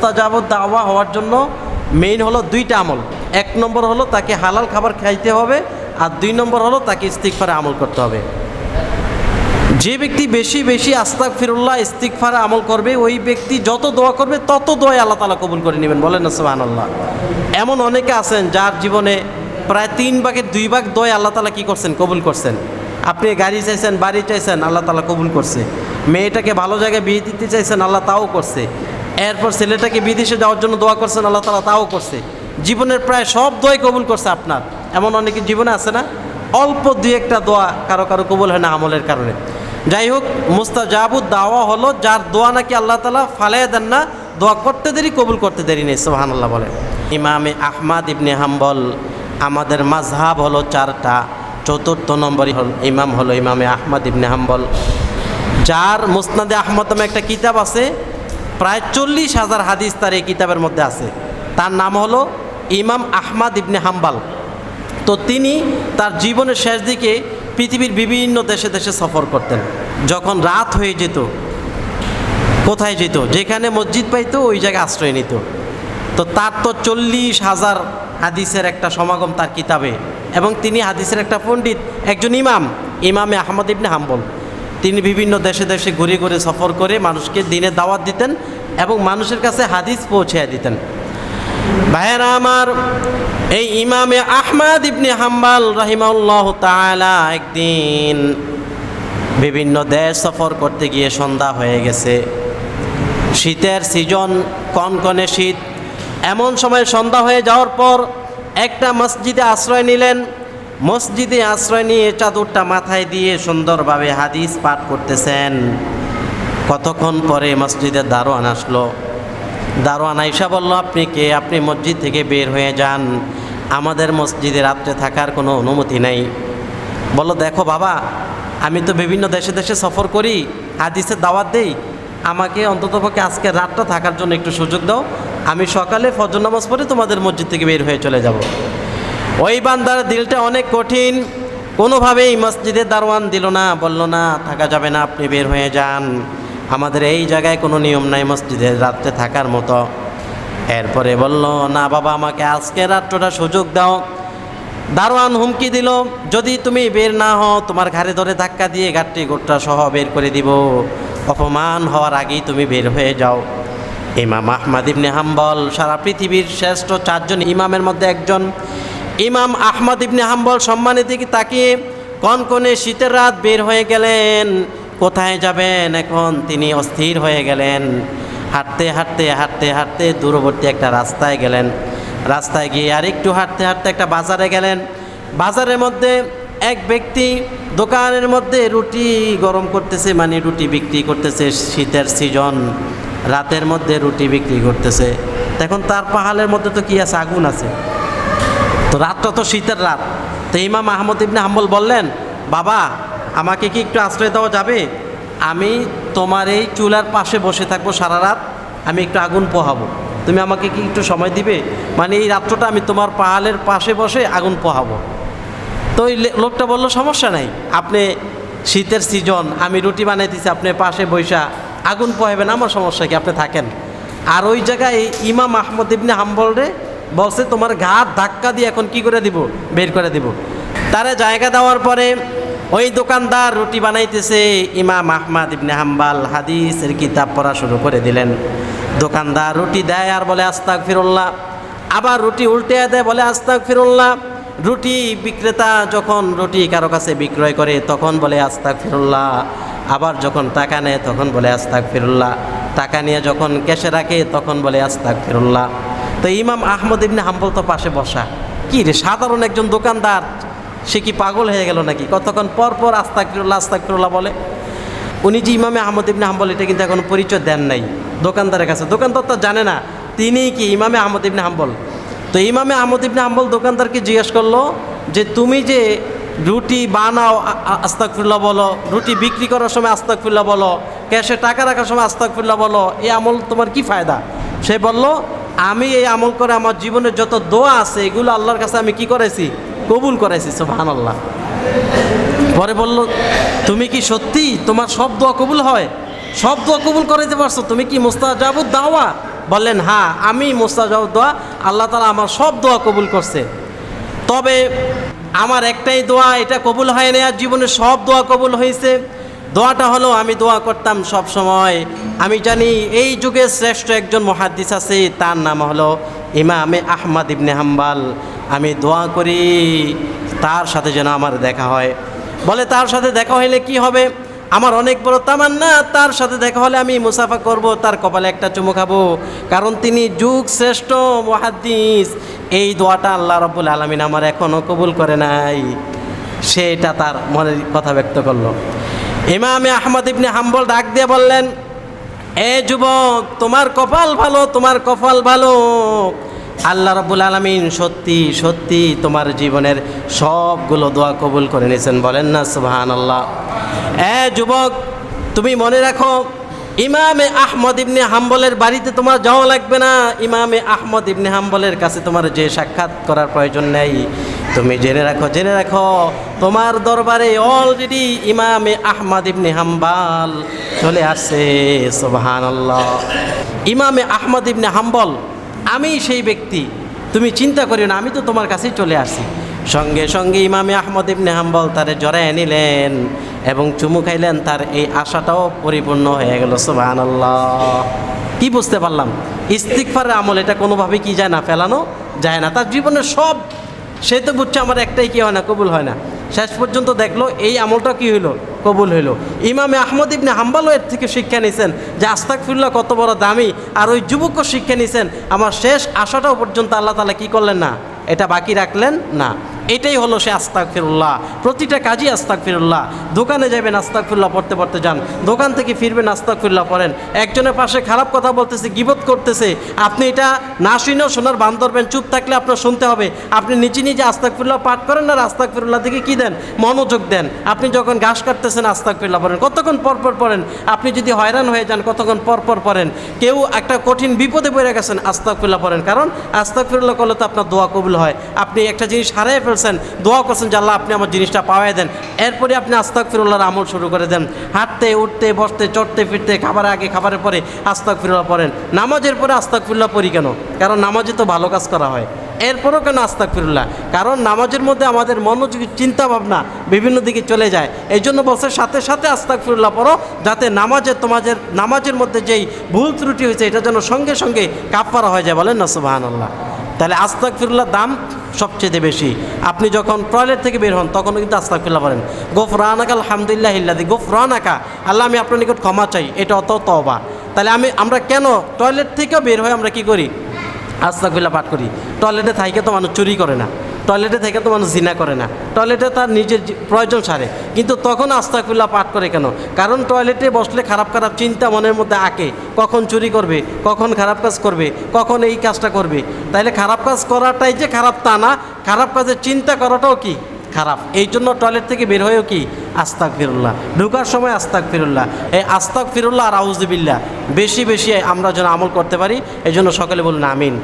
মুস্তাজাবুদ দাওয়া হওয়ার জন্য মেইন হলো দুইটা আমল। এক নম্বর হলো তাকে হালাল খাবার খাইতে হবে আর দুই নম্বর হলো তাকে ইস্তিকফারে আমল করতে হবে। যে ব্যক্তি বেশি বেশি আস্তাক ফিরুল্লাহ ইস্তিকফারে আমল করবে, ওই ব্যক্তি যত দোয়া করবে তত দোয়াই আল্লাহ তালা কবুল করে নেবেন। বলেন না সুবাহ আল্লাহ এমন অনেকে আছেন যার জীবনে প্রায় তিন ভাগের দুই ভাগ দোয় আল্লাহ তালা কী করছেন? কবুল করছেন। আপনি গাড়ি চাইছেন, বাড়ি চাইছেন, আল্লাহ তালা কবুল করছে। মেয়েটাকে ভালো জায়গায় বিয়ে দিতে চাইছেন, আল্লাহ তাও করছে। এরপর ছেলেটাকে বিদেশে যাওয়ার জন্য দোয়া করছেন, আল্লাহ তালা তাও করছে। জীবনের প্রায় সব দোয়াই কবুল করছে আপনার। এমন অনেকের জীবনে আছে না? অল্প দুই একটা দোয়া কারও কারও কবুল হয় না আমলের কারণে। যাই হোক, মুস্তাজাবুদ দাওয়া হলো, যার দোয়া নাকি আল্লাহ তালা ফালাই দেন না, দোয়া করতে দেরি, কবুল করতে দেরি নেই সোহান আল্লাহ বলে ইমামে আহমাদ ইবনে হাম্বল, আমাদের মাঝহাব হলো চারটা, চতুর্থ নম্বরই হল, ইমাম হলো ইমামে আহমদ ইবনে হাম্বল। যার মুসনাদে আহমদ নামে একটা কিতাব আছে প্রায় চল্লিশ হাজার হাদিস তার এই কিতাবের মধ্যে আছে। তার নাম হলো ইমাম আহমাদ ইবনে হাম্বাল। তো তিনি তার জীবনের শেষ দিকে পৃথিবীর বিভিন্ন দেশে দেশে সফর করতেন। যখন রাত হয়ে যেত, কোথায় যেত, যেখানে মসজিদ পাইতো, ওই জায়গায় আশ্রয় নিত। তো তার তো চল্লিশ হাজার হাদিসের একটা সমাগম তার কিতাবে। এবং তিনি হাদিসের একটা পণ্ডিত, একজন ইমাম, ইমামে আহমদ ইবনে হাম্বল। তিনি বিভিন্ন দেশে দেশে ঘুরে ঘুরে সফর করে মানুষকে দিনে দাওয়াত দিতেন এবং মানুষের কাছে হাদিস পৌঁছে দিতেন। ভাইয়েরা আমার, এই ইমামে আহমাদ ইবনে হাম্বাল রাহিমাউল্লাহ তাআলা একদিন বিভিন্ন দেশ সফর করতে গিয়ে সন্ধ্যা হয়ে গেছে। শীতের সিজন, কনকনে শীত। এমন সময় সন্ধ্যা হয়ে যাওয়ার পর একটা মসজিদে আশ্রয় নিলেন। মসজিদে আশ্রয় নিয়ে চাদরটা মাথায় দিয়ে সুন্দরভাবে হাদিস পাঠ করতেছেন। কতক্ষণ পরে মসজিদের দারোয়ান আসলো? দারোয়ান আইসা বলল, আপনি কে? আপনি মসজিদ থেকে বের হয়ে যান। আমাদের মসজিদে রাত্রে থাকার কোনো অনুমতি নেই। বলল, দেখো বাবা, আমি তো বিভিন্ন দেশে দেশে সফর করি, হাদিসের দাওয়াত দেই। আমাকে অন্ততপক্ষে আজকে রাতটা থাকার জন্য একটু সুযোগ দাও। আমি সকালে ফজর নামাজ পড়ে তোমাদের মসজিদ থেকে বের হয়ে চলে যাব। ওই বান্দার দিলটা অনেক কঠিন। কোনোভাবেই মসজিদের দারোয়ান দিল না, বলল, না, থাকা যাবে না, আপনি বের হয়ে যান। আমাদের এই জায়গায় কোনো নিয়ম নাই মসজিদে রাত্রে থাকার মতো। এরপরে বলল, না, বাবা, আমাকে আজকে রাত্রটা সুযোগ দাও। দারোয়ান হুমকি দিল, যদি তুমি বের না হও, তোমার ঘাড়ে ধরে ধাক্কা দিয়ে ঘাটটি গোটটা সহ বের করে দিব। অপমান হওয়ার আগেই তুমি বের হয়ে যাও। ইমাম আহমদ ইবনে হাম্বল, সারা পৃথিবীর শ্রেষ্ঠ চারজন ইমামের মধ্যে একজন। ইমাম আহমদ ইবনে হাম্বল সম্মানের দিকে তাকিয়ে কনকনে শীতের রাত বের হয়ে গেলেন। কোথায় যাবেন? এখন তিনি অস্থির হয়ে গেলেন। হাঁটতে হাঁটতে হাঁটতে হাঁটতে দূরবর্তী একটা রাস্তায় গেলেন। রাস্তায় গিয়ে আর একটু হাঁটতে হাঁটতে একটা বাজারে গেলেন। বাজারের মধ্যে এক ব্যক্তি দোকানের মধ্যে রুটি গরম করতেছে মানে রুটি বিক্রি করতেছে শীতের সিজন। রাতের মধ্যে রুটি বিক্রি করতেছে। এখন তার পাহাড়ের মধ্যে তো কি আছে? আগুন আছে। তো রাতটা তো শীতের রাত। তো ইমাম আহমদ ইবনে হাম্বল বললেন, বাবা, আমাকে কি একটু আশ্রয় দেওয়া যাবে? আমি তোমার এই চুলার পাশে বসে থাকব সারা রাত, আমি একটু আগুন পোহাবো। তুমি আমাকে কি একটু সময় দিবে? মানে এই রাত্রটা আমি তোমার পাহাড়ের পাশে বসে আগুন পোহাবো। তো ওই লোকটা বলল, সমস্যা নাই, আপনি শীতের সিজন আমি রুটি বানাইতেছি আপনি পাশে বৈশা আগুন পোহাবেন আমার সমস্যা কি, আপনি থাকেন। আর ওই জায়গায় ইমাম আহমদ ইবনে হাম্বল রে বলছে তোমার ঘাট ধাক্কা দিয়ে এখন কি করে দিব? বের করে দিব। তারা জায়গা দেওয়ার পরে ওই দোকানদার রুটি বানাইতেছে, ইমাম আহমদ ইবনে হাম্বাল হাদিসের কিতাব পড়া শুরু করে দিলেন। দোকানদার রুটি দেয় আর বলে আস্তাক ফিরুল্লাহ আবার রুটি উল্টে দেয়, বলে আস্তাক ফিরুল্লাহ রুটি বিক্রেতা যখন রুটি কারও কাছে বিক্রয় করে, তখন বলে আস্তাক ফিরুল্লাহ আবার যখন টাকা নেয়, তখন বলে আস্তাক ফিরুল্লাহ টাকা নিয়ে যখন ক্যাশে রাখে, তখন বলে আস্তাক ফিরুল্লাহ তো ইমাম আহমদ ইবনে হাম্বল তো পাশে বসা। কি রে, সাধারণ একজন দোকানদার, সে কি পাগল হয়ে গেল নাকি? কতক্ষণ পর পর আস্তাক ফিরুল্লাহ আস্তাক ফিরুল্লাহ বলে, উনি যে ইমামে আহমদ ইবনে হাম্বল, এটা কিন্তু এখন পরিচয় দেন নাই দোকানদারের কাছে। দোকানদার তো জানে না, তিনি কি ইমামে আহমদ ইবনে হাম্বল? তো ইমামে আহমদ ইবনে হাম্বল দোকানদারকে জিজ্ঞেস করল যে, তুমি যে রুটি বানাও আস্তাকফুল্লাহ বলো, রুটি বিক্রি করার সময় আস্তাকফুল্লাহ বলো, ক্যাশে টাকা রাখার সময় আস্তাকফুল্লাহ বলো এই আমল তোমার কি ফায়দা? সে বলল আমি এই আমল করে আমার জীবনের যত দোয়া আছে, এগুলো আল্লাহর কাছে আমি কি করেছি কবুল করেছি সোহান আল্লাহ পরে বলল, তুমি কি সত্যি তোমার সব দোয়া কবুল হয়? সব দোয়া কবুল করাইতে পারছ? তুমি কি মুস্তাজাবুদ দাওয়া? বললেন হ্যাঁ আমি মোস্তাজাব দোয়া, আল্লাহ তালা আমার সব দোয়া কবুল করছে। তবে আমার একটাই দোয়া, এটা কবুল হয় না আর জীবনে সব দোয়া কবুল হয়েছে দোয়াটা হলো, আমি দোয়া করতাম সব সময়। আমি জানি এই যুগে শ্রেষ্ঠ একজন মহাদ্দিস আছে, তার নাম হলো ইমামে আহমদ ইবনে হাম্বাল। আমি দোয়া করি, তার সাথে যেন আমার দেখা হয়। বলে, তার সাথে দেখা হইলে কি হবে? আমার অনেক বড় তামান্না, তার সাথে দেখা হলে আমি মুসাফা করব, তার কপালে একটা চুমু খাব। কারণ তিনি যুগ শ্রেষ্ঠ মহাদ্দিস। এই দোয়াটা আল্লাহ রব্বুল আলমিন আমার এখনও কবুল করে নাই। সেটা তার মনের কথা ব্যক্ত করল। ইমামে আহমদ ইবনে হাম্বল ডাক দিয়ে বললেন, এ যুবক, তোমার কপাল ভালো, তোমার কপাল ভালো। আল্লাহ রব্বুল আলমিন সত্যি সত্যি তোমার জীবনের সবগুলো দোয়া কবুল করে নিয়েছেন। বলেন না সুবাহান আল্লাহ এ যুবক, তুমি মনে রাখো ইমামে আহমদ ইবনে হাম্বলের বাড়িতে তোমার যাওয়া লাগবে না। ইমামে আহমদ ইবনে হাম্বলের কাছে তোমার যে সাক্ষাৎ করার প্রয়োজন নেই। তুমি জেনে রাখো জেনে রাখো, তোমার দরবারে অলরেডি ইমামে আহমদ ইবনে হাম্বাল চলে আসছে সোবাহান ইমামে আহমদ ইবনে হাম্বল, আমি সেই ব্যক্তি, তুমি চিন্তা করিও না, আমি তো তোমার কাছেই চলে আসছি। সঙ্গে সঙ্গে ইমামে আহমদ ইবনে হাম্বল তারে জড়ায় নিলেন এবং চুমু খাইলেন, তার এই আশাটাও পরিপূর্ণ হয়ে গেল সোবাহান কি বুঝতে পারলাম? ইস্তিকফারের আমল এটা কোনোভাবে কি যায় না, ফেলানো যায় না। তার জীবনে সব, সে তো বুঝছে আমার একটাই কি হয় না, কবুল হয় না। শেষ পর্যন্ত দেখল এই আমলটা কি হইল, কবুল হইল। ইমামে আহমদ ইবনে হাম্বালও এর থেকে শিক্ষা নিছেন যে আস্তাকফিরুল্লাহ কত বড় দামি, আর ওই যুবকও শিক্ষা নিছেন। আমার শেষ আশাটাও পর্যন্ত আল্লাহ তালা কি করলেন না এটা বাকি রাখলেন? না। এটাই হলো সে আস্তাক ফিরুল্লাহ প্রতিটা কাজই আস্তাক ফিরুল্লাহ দোকানে যাবেন আস্তাক ফিরুল্লাহ পড়তে পড়তে যান। দোকান থেকে ফিরবেন আস্তাক ফিরুল্লাহ পড়েন। একজনের পাশে খারাপ কথা বলতেছে, গিবত করতেছে। আপনি এটা না শুনেও শোনার বান ধরবেন, চুপ থাকলে আপনার শুনতে হবে। আপনি নিচে নিজে আস্তাক ফিরুল্লাহ পাঠ করেন আর আস্তাক ফিরুল্লাহ থেকে কী দেন? মনোযোগ দেন। আপনি যখন ঘাস কাটতেছেন আস্তাক ফিরুল্লাহ পড়েন। কতক্ষণ পর পর পড়েন? আপনি যদি হয়রান হয়ে যান, কতক্ষণ পর পর পড়েন? কেউ একটা কঠিন বিপদে পড়ে গেছেন আস্তাক ফিরুল্লাহ পড়েন। কারণ আস্তাক ফিরুল্লাহ করলে তো আপনার দোয়া কবুল হয়। আপনি একটা জিনিস হারিয়ে ফেলছেন দোয়া করছেন যে আল্লাহ আপনি আমার জিনিসটা পাওয়াই দেন। এরপরে আপনি আস্তাক ফিরুল্লাহর আমল শুরু করে দেন। হাঁটতে, উঠতে, বসতে, চড়তে, ফিরতে খাবারের আগে, খাবারের পরে আস্তাক ফিরুল্লাহ পড়েন। নামাজের পরে আস্তাক ফিরুল্লাহ পড়ি কেন? কারণ নামাজে তো ভালো কাজ করা হয়। এরপরও কেন আস্তাক ফিরুল্লাহ কারণ নামাজের মধ্যে আমাদের মনোযোগী চিন্তা ভাবনা বিভিন্ন দিকে চলে যায়। এই জন্য বলছে, সাথে সাথে আস্তাক ফিরুল্লাহ পড়ো, যাতে নামাজের তোমাদের, নামাজের মধ্যে যেই ভুল ত্রুটি হয়েছে, এটা যেন সঙ্গে সঙ্গে কাপড়া হয়ে যায়। বলেন না আল্লাহ তাহলে আস্তাক ফিরুল্লাহ দাম সবচেয়ে বেশি। আপনি যখন টয়লেট থেকে বের হন, তখন কিন্তু আস্তাক ফিরুল্লাহ বলেন গোফ রানাকা আলহামদুলিল্লাহ ইল্লাদি গোফ রানাকা আল্লাহ, আমি আপনার নিকট ক্ষমা চাই, এটা অত তবা তাহলে আমি, আমরা কেন টয়লেট থেকেও বের হয়ে আমরা কি করি? আস্তাক ফিল্লা পাঠ করি। টয়লেটে থাইকে তো মানুষ চুরি করে না। টয়লেটে থেকে তো মানুষ জিনা করে না। টয়লেটে তার নিজের প্রয়োজন সারে। কিন্তু তখন আস্তাকবিল্লা পাঠ করে কেন? কারণ টয়লেটে বসলে খারাপ খারাপ চিন্তা মনের মধ্যে আঁকে। কখন চুরি করবে, কখন খারাপ কাজ করবে, কখন এই কাজটা করবে। তাইলে খারাপ কাজ করাটাই যে খারাপ তা না, খারাপ কাজের চিন্তা করাটাও কি? খারাপ। এই জন্য টয়লেট থেকে বের হয়েও কি? আস্তাক ফিরুল্লাহ ঢুকার সময় আস্তাক ফিরুল্লাহ এই আস্তাক ফিরুল্লাহ আর আউজবিল্লা বেশি বেশি আমরা যেন আমল করতে পারি এই জন্য সকলে বলুন আমিন।